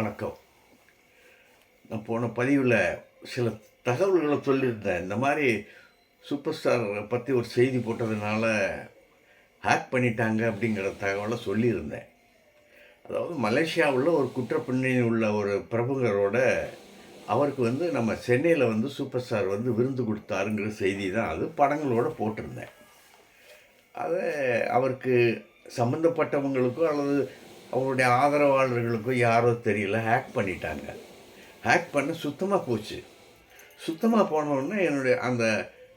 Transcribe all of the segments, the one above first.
வணக்கம். நான் போன பதிவில் சில தகவல்களை சொல்லியிருந்தேன். இந்த மாதிரி சூப்பர் ஸ்டார் பற்றி ஒரு செய்தி போட்டதுனால ஹேக் பண்ணிட்டாங்க அப்படிங்கிற தகவலை சொல்லியிருந்தேன். அதாவது மலேசியாவில் ஒரு குற்றப்பின்னணி உள்ள ஒரு பிரபுகரோட அவருக்கு வந்து நம்ம சென்னையில் வந்து சூப்பர் ஸ்டார் வந்து விருந்து கொடுத்தாருங்கிற செய்தி தான். அது படங்களோட போட்டிருந்தேன். அதை அவருக்கு சம்மந்தப்பட்டவங்களுக்கோ அல்லது அவருடைய ஆதரவாளர்களுக்கும் யாரோ தெரியல ஹேக் பண்ணிட்டாங்க. ஹேக் பண்ண சுத்தமாக போச்சு. சுத்தமாக போனோடனே என்னுடைய அந்த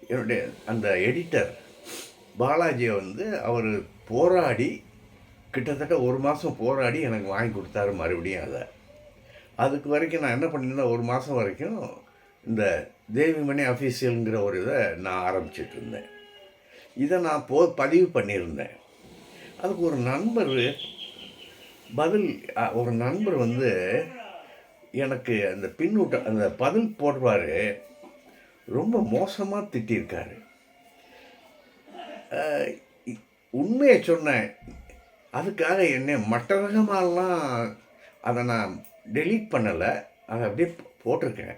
என்னுடைய அந்த எடிட்டர் பாலாஜியை வந்து அவர் போராடி கிட்டத்தட்ட ஒரு மாதம் போராடி எனக்கு வாங்கி கொடுத்தாரு மறுபடியும் அதை. அதுக்கு வரைக்கும் நான் என்ன பண்ணியிருந்தேன் ஒரு மாதம் வரைக்கும் இந்த தேவிமணி அஃபீஷியலுங்கிற ஒரு இதை நான் ஆரம்பிச்சிட்டு இருந்தேன். இதை நான் போ பதிவு பண்ணியிருந்தேன். அதுக்கு ஒரு நண்பர் பதில் ஒரு நண்பர் வந்து எனக்கு அந்த பின்னூட்ட அந்த பதில் போடுவார். ரொம்ப மோசமாக திட்டியிருக்காரு. உண்மையை சொன்னேன். அதுக்காக என்ன மற்ற ரகமாலாம் அதை நான் டெலீட் பண்ணலை. அதை அப்படியே போட்டிருக்கேன்.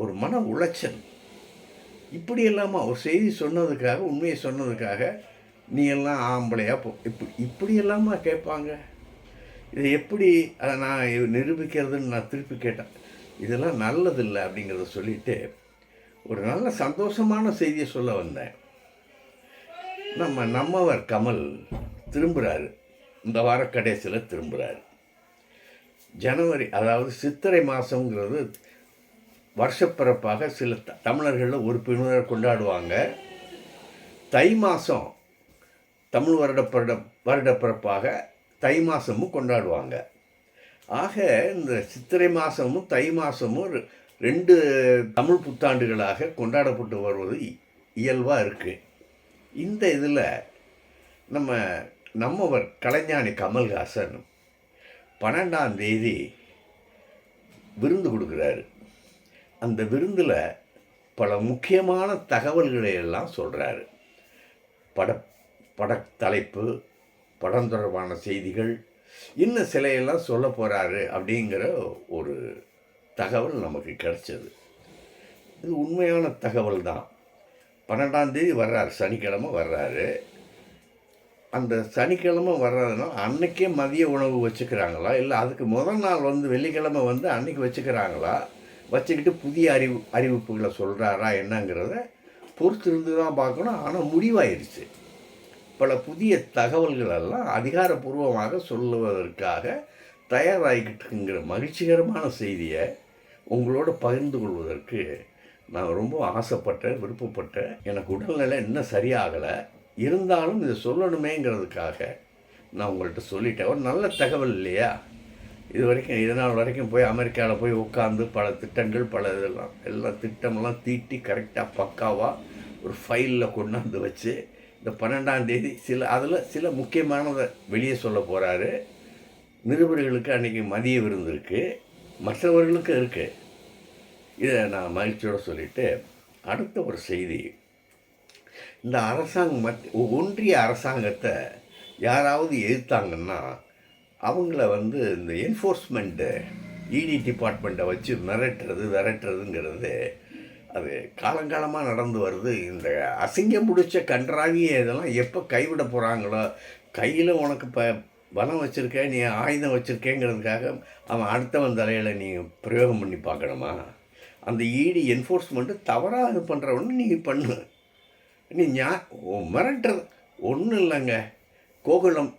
ஒரு மன உளைச்சல். இப்படி இல்லாமல் ஒரு செய்தி சொன்னதுக்காக உண்மையை சொன்னதுக்காக நீ எல்லாம் ஆம்பளையாக போ இப்படி இப்படி இல்லாமல் கேட்பாங்க? இதை எப்படி அதை நான் நிரூபிக்கிறதுன்னு நான் திருப்பி கேட்டேன். இதெல்லாம் நல்லதில்லை அப்படிங்கிறத சொல்லிட்டு ஒரு நல்ல சந்தோஷமான செய்தியை சொல்ல வந்தேன். நம்ம நம்மவர் கமல் திரும்புகிறாரு இந்த வார கடைசியில் திரும்புகிறாரு ஜனவரி அதாவது சித்திரை மாதங்கிறது வருஷப்பிறப்பாக சில த தமிழர்களில் ஒரு பிரிவினர் கொண்டாடுவாங்க. தை மாதம் தமிழ் வருட வருட வருடப்பிறப்பாக தை மாதமும் கொண்டாடுவாங்க. ஆக இந்த சித்திரை மாதமும் தை மாதமும் ரெண்டு தமிழ் புத்தாண்டுகளாக கொண்டாடப்பட்டு வருவது இயல்பாக இருக்குது இந்த இதில் நம்ம நம்மவர் கலைஞானி கமல்ஹாசன் பன்னெண்டாம் தேதி விருந்து கொடுக்குறாரு. அந்த விருந்தில் பல முக்கியமான தகவல்களை எல்லாம் சொல்கிறாரு பட படத்தலைப்பு படம் தொடர்பான செய்திகள் இன்னும் சிலையெல்லாம் சொல்ல போகிறாரு அப்படிங்கிற ஒரு தகவல் நமக்கு கிடைச்சது. இது உண்மையான தகவல் தான். பன்னெண்டாந்தேதி வர்றாரு சனிக்கிழமை வர்றாரு. அந்த சனிக்கிழமை வர்றதுனால அன்னைக்கே மதிய உணவு வச்சுக்கிறாங்களா? இல்லை அதுக்கு முதல் நாள் வந்து வெள்ளிக்கிழமை வந்து அன்னைக்கு வச்சுக்கிறாங்களா? வச்சுக்கிட்டு புதிய அறிவு அறிவிப்புகளை சொல்கிறாரா என்னங்கிறத பொறுத்து இருந்து தான் பார்க்கணும். ஆனால் முடிவாயிருச்சு. பல புதிய தகவல்களெல்லாம் அதிகாரப்பூர்வமாக சொல்லுவதற்காக தயாராகிக்கிட்டுங்கிற மகிழ்ச்சிகரமான செய்தியை உங்களோட பகிர்ந்து கொள்வதற்கு நான் ரொம்ப ஆசைப்பட்டேன் விருப்பப்பட்டேன். எனக்கு உடல்நிலை இன்னும் சரியாகலை. இருந்தாலும் இதை சொல்லணுமேங்கிறதுக்காக நான் உங்கள்கிட்ட சொல்லிட்டேன். ஒரு நல்ல தகவல் இல்லையா? இது வரைக்கும் இதனால் வரைக்கும் போய் அமெரிக்காவில் போய் உட்காந்து பல திட்டங்கள் பல இதெல்லாம் எல்லாம் திட்டமெல்லாம் தீட்டி கரெக்டாக பக்காவாக ஒரு ஃபைலில் கொண்டாந்து வச்சு இந்த பன்னெண்டாம் தேதி சில அதில் சில முக்கியமானதை வெளியே சொல்ல போகிறாரு நிருபர்களுக்கு அன்றைக்கி மதிய விருந்து இருக்குது மற்றவர்களுக்கும் இருக்குது இதை நான் மகிழ்ச்சியோடு சொல்லிவிட்டு அடுத்த ஒரு செய்தி. இந்த அரசாங்கம் மத் ஒன்றிய அரசாங்கத்தை யாராவது எதிர்த்தாங்கன்னா அவங்கள வந்து இந்த என்ஃபோர்ஸ்மெண்ட்டு இடி டிபார்ட்மெண்ட்டை வச்சு மிரட்டுறது விரட்டுறதுங்கிறது அது காலங்காலமாக நடந்து வருது. இந்த அசிங்கம் பிடிச்ச கன்றாவிய இதெல்லாம் எப்போ கைவிட போகிறாங்களோ கையில் உனக்கு இப்போ பலம் வச்சுருக்க நீ ஆயுதம் வச்சுருக்கேங்கிறதுக்காக அவன் அடுத்தவன் தலையில் நீ பிரயோகம் பண்ணி பார்க்கணுமா? அந்த ஈடி என்ஃபோர்ஸ்மெண்ட்டு தவறாக இது பண்ணுறவொன்னு நீ பண்ணு. நீ ஞா மிரட்டுறது ஒன்றும் இல்லைங்க. கோகுலம்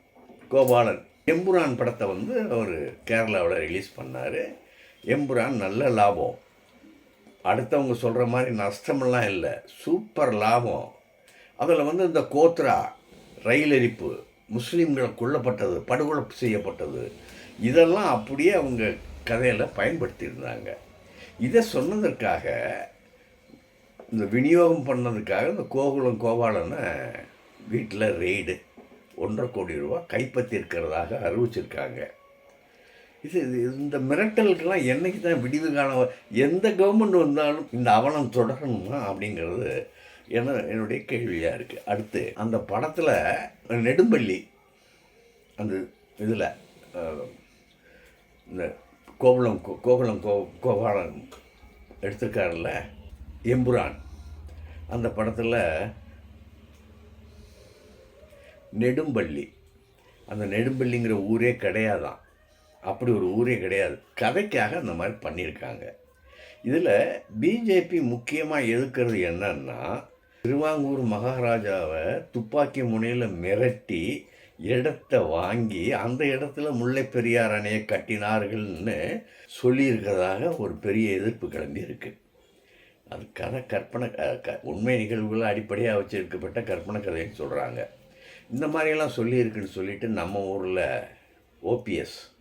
கோபாலன் எம்புரான் படத்தை வந்து அவர் கேரளாவில் ரிலீஸ் பண்ணார். எம்புரான் நல்ல லாபம். அடுத்தவங்க சொல்கிற மாதிரி நஷ்டமெல்லாம் இல்லை. சூப்பர் லாபம். அதில் வந்து இந்த கோத்ரா ரயில் எரிப்பு முஸ்லீம்கள் கொல்லப்பட்டது படுகொலை செய்யப்பட்டது இதெல்லாம் அப்படியே அவங்க கதையில் பயன்படுத்தியிருந்தாங்க. இதை சொன்னதற்காக இந்த விநியோகம் பண்ணதுக்காக இந்த கோகுலம் கோபாலனை வீட்டில் ரெய்டு. ஒன்றரை கோடி ரூபா கைப்பற்றியிருக்கிறதாக அறிவிச்சிருக்காங்க. இது இது இந்த மிரட்டலுக்கெல்லாம் என்னைக்கு தான் விடிவு காண எந்த கவர்மெண்ட் வந்தாலும் இந்த அவலம் தொடரணுமா அப்படிங்கிறது என்ன என்னுடைய கேள்வியாக இருக்குது அடுத்து அந்த படத்தில் நெடும்பள்ளி அந்த இதில் இந்த கோகுலம் கோ- கோகுலம் கோ கோபாலன் எடுத்திருக்காருல்ல எம்புரான். அந்த படத்தில் நெடும்பள்ளி அந்த நெடும்பள்ளிங்கிற ஊரே கிடையாதான். அப்படி ஒரு ஊரே கிடையாது. கதைக்காக அந்த மாதிரி பண்ணியிருக்காங்க. இதில் பிஜேபி முக்கியமாக எதுக்கிறது என்னன்னா திருவாங்கூர் மகாராஜாவை துப்பாக்கி முனையில் மிரட்டி இடத்த வாங்கி அந்த இடத்துல முல்லை பெரியார் அணையை கட்டினார்கள்னு சொல்லியிருக்கிறதாக ஒரு பெரிய எதிர்ப்பு கிளம்பி இருக்கு. அது கதை கற்பனை க- க- உண்மை நிகழ்வுகளை அடிப்படையாக வச்சிருக்கப்பட்ட கற்பனை கதைன்னு சொல்கிறாங்க. இந்த மாதிரியெல்லாம் சொல்லியிருக்குன்னு சொல்லிட்டு நம்ம ஊரில் ஓபிஎஸ்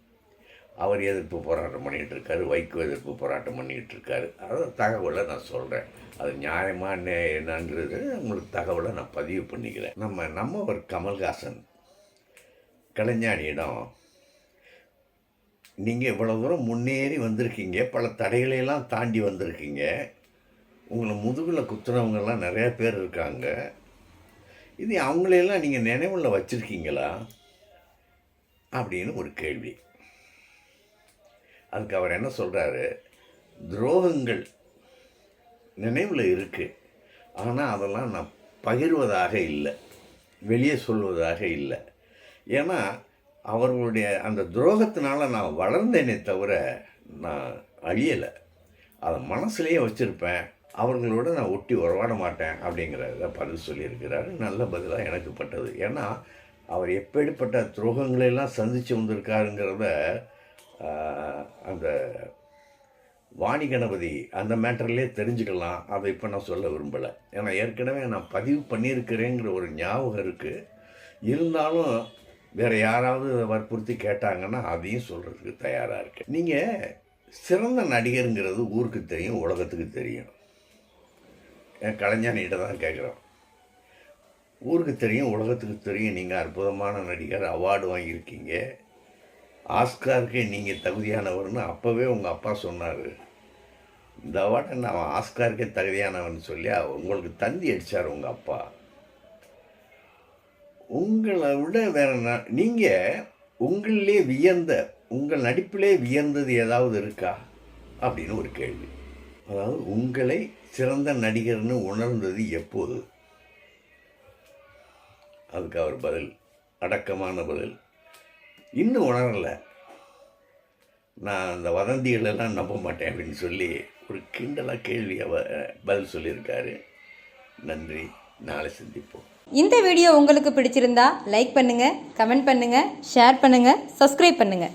அவர் எதிர்ப்பு போராட்டம் பண்ணிகிட்டு இருக்காரு வைகோ எதிர்ப்பு போராட்டம் பண்ணிகிட்டு இருக்காரு அது தகவலை நான் சொல்கிறேன் அது நியாயமாக என்ன என்னங்கிறது உங்களுக்கு தகவலை நான் பதிவு பண்ணிக்கிறேன். நம்ம நம்ம ஒரு கமல்ஹாசன் கலைஞானியிடம் நீங்கள் இவ்வளோ தூரம் முன்னேறி வந்திருக்கீங்க பல தடைகளையெல்லாம் தாண்டி வந்திருக்கீங்க. உங்களை முதுகில் குத்துறவங்கெல்லாம் நிறையா பேர் இருக்காங்க. இது அவங்களையெல்லாம் நீங்கள் நினைவில் வச்சுருக்கீங்களா? அப்படின்னு ஒரு கேள்வி. அதுக்கு அவர் என்ன சொல்கிறாரு துரோகங்கள் நினைவில் இருக்குது ஆனால் அதெல்லாம் நான் பகிர்வதாக இல்லை. வெளியே சொல்வதாக இல்லை. ஏன்னா அவர்களுடைய அந்த துரோகத்தினால நான் வளர்ந்தேனே தவிர நான் அழியலை. அதை மனசுலேயே வச்சுருப்பேன். அவர்களோட நான் ஒட்டி உறவாட மாட்டேன் அப்படிங்கிறத பதில் சொல்லியிருக்கிறாரு. நல்ல பதிலாக எனக்கு பட்டது. ஏன்னா அவர் எப்படிப்பட்ட துரோகங்களெல்லாம் சந்தித்து வந்திருக்காருங்கிறத அந்த வாணி கணபதி அந்த மேட்டர்லேயே தெரிஞ்சுக்கலாம். அதை இப்போ நான் சொல்ல விரும்பலை. ஏன்னா ஏற்கனவே நான் பதிவு பண்ணியிருக்கிறேங்கிற ஒரு ஞாபகம் இருக்குது இருந்தாலும் வேறு யாராவது வற்புறுத்தி கேட்டாங்கன்னா அதையும் சொல்கிறதுக்கு தயாராக இருக்கு நீங்கள் சிறந்த நடிகருங்கிறது ஊருக்கு தெரியும் உலகத்துக்கு தெரியும். என் கலைஞானிகிட்ட தான் கேட்குறோம் ஊருக்கு தெரியும் உலகத்துக்கு தெரியும். நீங்கள் அற்புதமான நடிகர் அவார்டு வாங்கியிருக்கீங்க. ஆஸ்காருக்கே நீங்கள் தகுதியானவர்னு அப்போவே உங்கள் அப்பா சொன்னார். இந்த வாட்டை நான் ஆஸ்காருக்கே தகுதியானவன் சொல்லி உங்களுக்கு தந்தி அடித்தார் உங்கள் அப்பா. உங்களை விட வேற நான் நீங்கள் உங்களிலே வியந்த உங்கள் நடிப்பிலே வியந்தது ஏதாவது இருக்கா? அப்படின்னு ஒரு கேள்வி. அதாவது உங்களை சிறந்த நடிகர்னு உணர்ந்தது எப்போது? அதுக்கு அவர் பதில் அடக்கமான பதில். இன்னும் உணரலை. நான் அந்த வதந்திகளெல்லாம் நம்ப மாட்டேன் அப்படின்னு சொல்லி ஒரு கிண்டலாக கேள்வி பதில் சொல்லியிருக்காரு. நன்றி. நாளை சந்திப்போம். இந்த வீடியோ உங்களுக்கு பிடிச்சிருந்தா லைக் பண்ணுங்கள் கமெண்ட் பண்ணுங்கள் ஷேர் பண்ணுங்கள் சப்ஸ்கிரைப் பண்ணுங்கள்